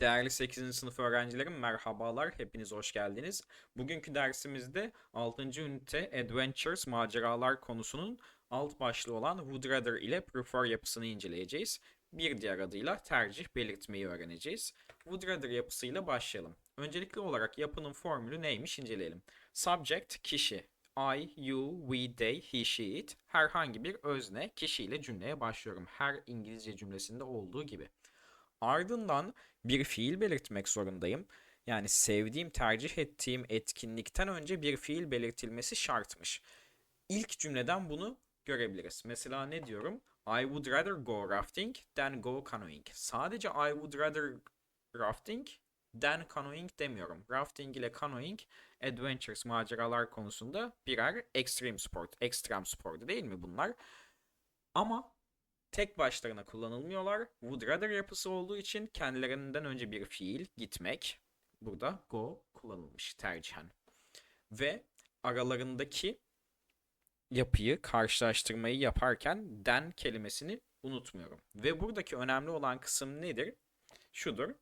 Değerli 8. sınıf öğrencilerim merhabalar, hepiniz hoş geldiniz. Bugünkü dersimizde 6. ünite Adventures maceralar konusunun alt başlığı olan Would Rather ile Prefer yapısını inceleyeceğiz. Bir diğer adıyla tercih belirtmeyi öğreneceğiz. Would Rather yapısıyla başlayalım. Öncelikli olarak yapının formülü neymiş inceleyelim. Subject kişi, I, you, we, they, he, she, it herhangi bir özne kişiyle cümleye başlıyorum. Her İngilizce cümlesinde olduğu gibi. Ardından bir fiil belirtmek zorundayım. Yani sevdiğim, tercih ettiğim etkinlikten önce bir fiil belirtilmesi şartmış. İlk cümleden bunu görebiliriz. Mesela ne diyorum? I would rather go rafting than go canoeing. Sadece I would rather rafting than canoeing demiyorum. Rafting ile canoeing adventures, maceralar konusunda birer extreme sport, ekstrem spor değil mi bunlar? Ama tek başlarına kullanılmıyorlar. Would rather yapısı olduğu için kendilerinden önce bir fiil gitmek. Burada go kullanılmış tercihen. Ve aralarındaki yapıyı, karşılaştırmayı yaparken den kelimesini unutmuyorum. Ve buradaki önemli olan kısım nedir? Şudur.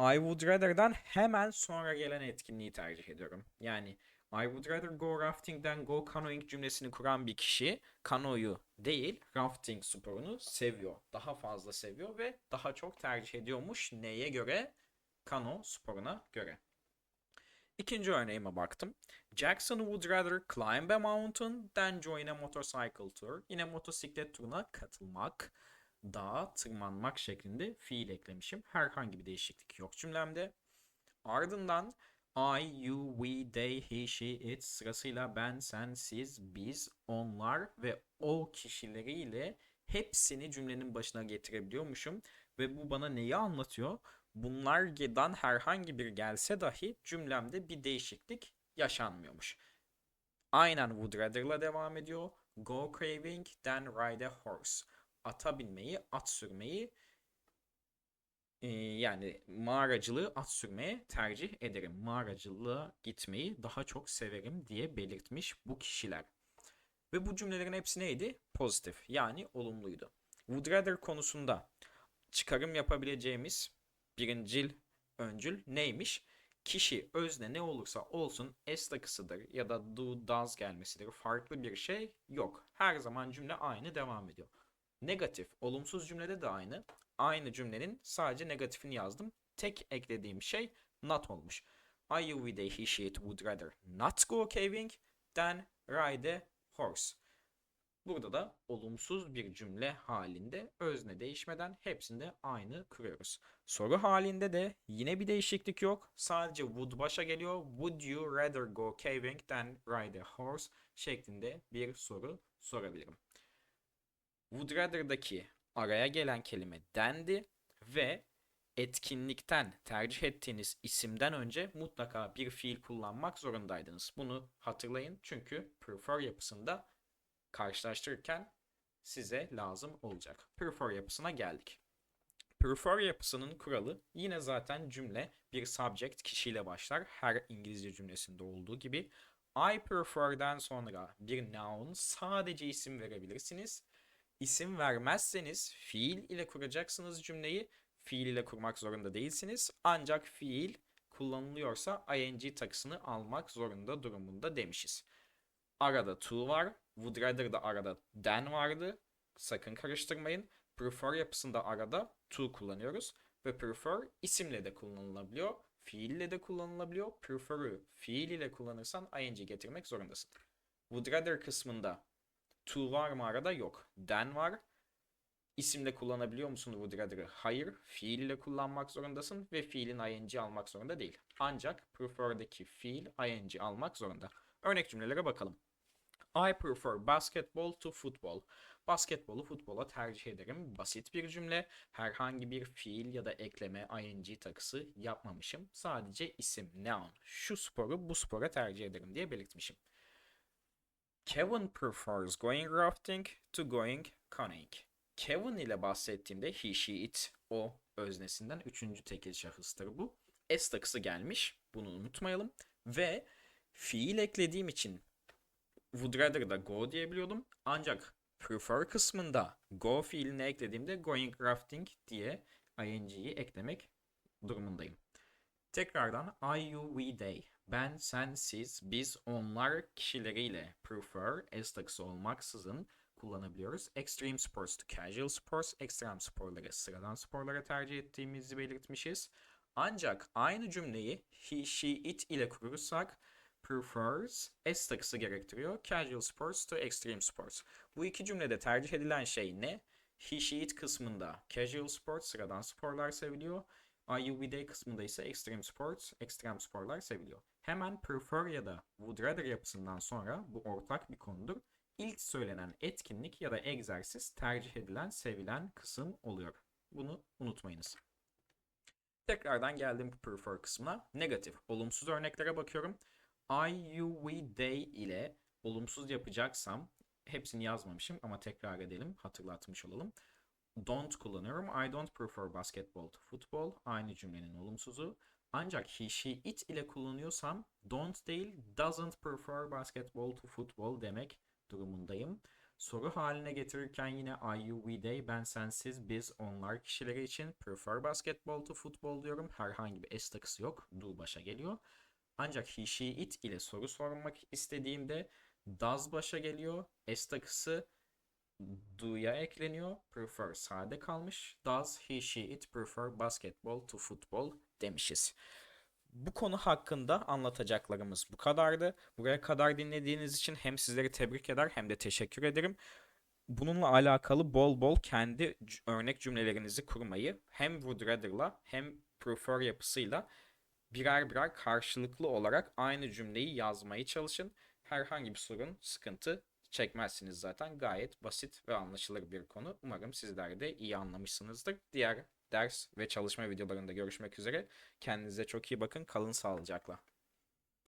I would rather'dan hemen sonra gelen etkinliği tercih ediyorum. Yani I would rather go rafting than go canoeing cümlesini kuran bir kişi kanoyu değil rafting sporunu seviyor. Daha fazla seviyor ve daha çok tercih ediyormuş. Neye göre? Kano sporuna göre. İkinci örneğime baktım. Jackson would rather climb a mountain than join a motorcycle tour. Yine motosiklet turuna katılmak, dağa tırmanmak şeklinde fiil eklemişim. Herhangi bir değişiklik yok cümlemde. Ardından I, you, we, they, he, she, it sırasıyla ben, sen, siz, biz, onlar ve o kişileriyle hepsini cümlenin başına getirebiliyormuşum. Ve bu bana neyi anlatıyor? Bunlardan herhangi bir gelse dahi cümlemde bir değişiklik yaşanmıyormuş. Aynen would rather'la devam ediyor. Go craving then ride a horse. Ata binmeyi, at sürmeyi ee, yani mağaracılığı at sürmeye tercih ederim. Mağaracılığa gitmeyi daha çok severim diye belirtmiş bu kişiler. Ve bu cümlelerin hepsi neydi? Pozitif yani olumluydu. Would rather konusunda çıkarım yapabileceğimiz birincil öncül neymiş? Kişi özne ne olursa olsun s takısıdır ya da do, does gelmesidir. Farklı bir şey yok. Her zaman cümle aynı devam ediyor. Negatif, olumsuz cümlede de aynı. Aynı cümlenin sadece negatifini yazdım. Tek eklediğim şey not olmuş. I, we, they, he, she, would rather not go caving than ride a horse. Burada da olumsuz bir cümle halinde özne değişmeden hepsinde aynı kuruyoruz. Soru halinde de yine bir değişiklik yok. Sadece would başa geliyor. Would you rather go caving than ride a horse şeklinde bir soru sorabilirim. Would rather'daki araya gelen kelime dendi ve etkinlikten tercih ettiğiniz isimden önce mutlaka bir fiil kullanmak zorundaydınız. Bunu hatırlayın çünkü prefer yapısında karşılaştırırken size lazım olacak. Prefer yapısına geldik. Prefer yapısının kuralı yine zaten cümle bir subject kişiyle başlar. Her İngilizce cümlesinde olduğu gibi. I prefer'den sonra bir noun sadece isim verebilirsiniz. İsim vermezseniz fiil ile kuracaksınız cümleyi. Fiil ile kurmak zorunda değilsiniz. Ancak fiil kullanılıyorsa ing takısını almak zorunda durumunda demişiz. Arada to var. Would rather'da arada than vardı. Sakın karıştırmayın. Prefer yapısında arada to kullanıyoruz. Ve prefer isimle de kullanılabiliyor. Fiille de kullanılabiliyor. Prefer'ı fiil ile kullanırsan ing getirmek zorundasın. Would rather kısmında to var mı arada? Yok. Than var. İsimle kullanabiliyor musun would? Hayır. Fiil ile kullanmak zorundasın ve fiilin ing almak zorunda değil. Ancak prefer'daki fiil ing almak zorunda. Örnek cümlelere bakalım. I prefer basketball to football. Basketbolu futbola tercih ederim. Basit bir cümle. Herhangi bir fiil ya da ekleme ing takısı yapmamışım. Sadece isim, noun. Şu sporu bu spora tercih ederim diye belirtmişim. Kevin prefers going rafting to going canoeing. Kevin ile bahsettiğimde he, she, it, o öznesinden üçüncü tekil şahıstır bu. S takısı gelmiş. Bunu unutmayalım. Ve fiil eklediğim için would rather'da go diyebiliyordum. Ancak prefer kısmında go fiilini eklediğimde going rafting diye ing'yi eklemek durumundayım. Tekrardan I, you, we, they. Ben, sen, siz, biz, onlar kişileriyle prefer, s takısı olmaksızın kullanabiliyoruz. Extreme sports to casual sports, ekstrem sporları sıradan sporlara tercih ettiğimizi belirtmişiz. Ancak aynı cümleyi he, she, it ile kurursak prefers S takısı gerektiriyor. Casual sports to extreme sports. Bu iki cümlede tercih edilen şey ne? He, she, it kısmında casual sports, sıradan sporlar seviliyor. I, you, we, they kısmında ise extreme sports, ekstrem sporlar seviliyor. Hemen prefer ya da would rather yapısından sonra bu ortak bir konudur. İlk söylenen etkinlik ya da egzersiz tercih edilen, sevilen kısım oluyor. Bunu unutmayınız. Tekrardan geldim prefer kısmına. Negatif, olumsuz örneklere bakıyorum. I, ile olumsuz yapacaksam hepsini yazmamışım ama tekrar edelim, hatırlatmış olalım. Don't kullanıyorum. I don't prefer basketball to football. Aynı cümlenin olumsuzu. Ancak he, she, it ile kullanıyorsam don't değil doesn't prefer basketball to football demek durumundayım. Soru haline getirirken yine I, you, we, they, ben, sensiz, biz, onlar kişileri için prefer basketball to football diyorum. Herhangi bir S takısı yok. Do başa geliyor. Ancak he, she, it ile soru sormak istediğimde does başa geliyor. S takısı do'ya ekleniyor. Prefer sade kalmış. Does he, she, it prefer basketball to football demişiz. Bu konu hakkında anlatacaklarımız bu kadardı. Buraya kadar dinlediğiniz için hem sizleri tebrik eder hem de teşekkür ederim. Bununla alakalı bol bol kendi örnek cümlelerinizi kurmayı hem would rather'la hem prefer yapısıyla birer birer karşılıklı olarak aynı cümleyi yazmaya çalışın. Herhangi bir sorun, sıkıntı çekmezsiniz zaten. Gayet basit ve anlaşılır bir konu. Umarım sizler de iyi anlamışsınızdır. Diğer ders ve çalışma videolarında görüşmek üzere. Kendinize çok iyi bakın. Kalın sağlıcakla.